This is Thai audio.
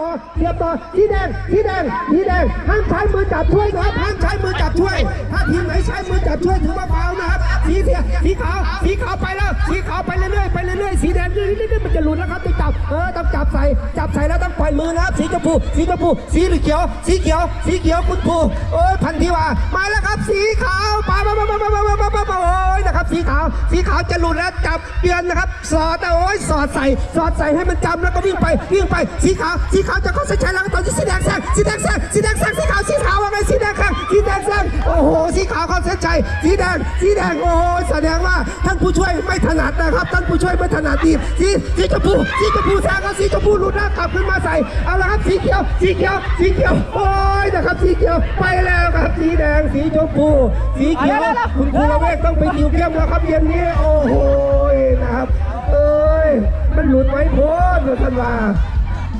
ต่อเสียบต่อสีแดงสีแดงสีแดงห้ามใช้มือจับช่วยนะครับห้ามใช้มือจับช่วย ถ้าทีมไหนใช้มือจับช่วยถือว่าฟาวนะครับสีเสียสีขาวสีขาวไปแล้ว สีขาวไปเรื่อยๆไปเรื่อยๆสีแดงนี่นี่มันจะหลุดแล้วครับต้องจับเออต้องจับใส่จับใส่แล้วต้องปล่อยมือนะครับสีชมพูสีชมพูสีเขียว สีเขียว สีเขียวคุณครูโอ้ยพันธีวามาแล้วครับสีขาว สีขาว สีขาวจะหลุดแล้วจับเปลี่ยนนะครับ สอดแต่โอ้ยสอดใส่ สอดใส่ให้มันจำแล้วก็วิ่งไปวิ่งไป สีขาว สีขาวจะเข้าเส้นชัยแล้วตอนที่สีแดงแซงสีแดงแซงสีแดงแซงสีขาวสีขาวว่าไงสีแดงแซงสีแดงแซงโอ้โหสีขาวเข้าเส้นชัยสีแดงสีแดงโอ้ยแสดงว่าท่านผู้ช่วยไม่ถนัดนะครับ ท่านผู้ช่วยไม่ถนัดดีสีสีชมพูสีชมพูแซงครับสีชมพูหลุดหน้ากลับขึ้นมาใส่เอาละครับสีเขียวสีเขียวสีเขียวโอ้ยนะครับสีเขียวไปแล้ว สีแดง สีชมพู สีเขียว คุณครูระเวกต้องไปดิวเข้มแล้วครับเย็นนี้ โอ้โหนะครับ เอ้ย มันหลุดไว้โพสท่านว่า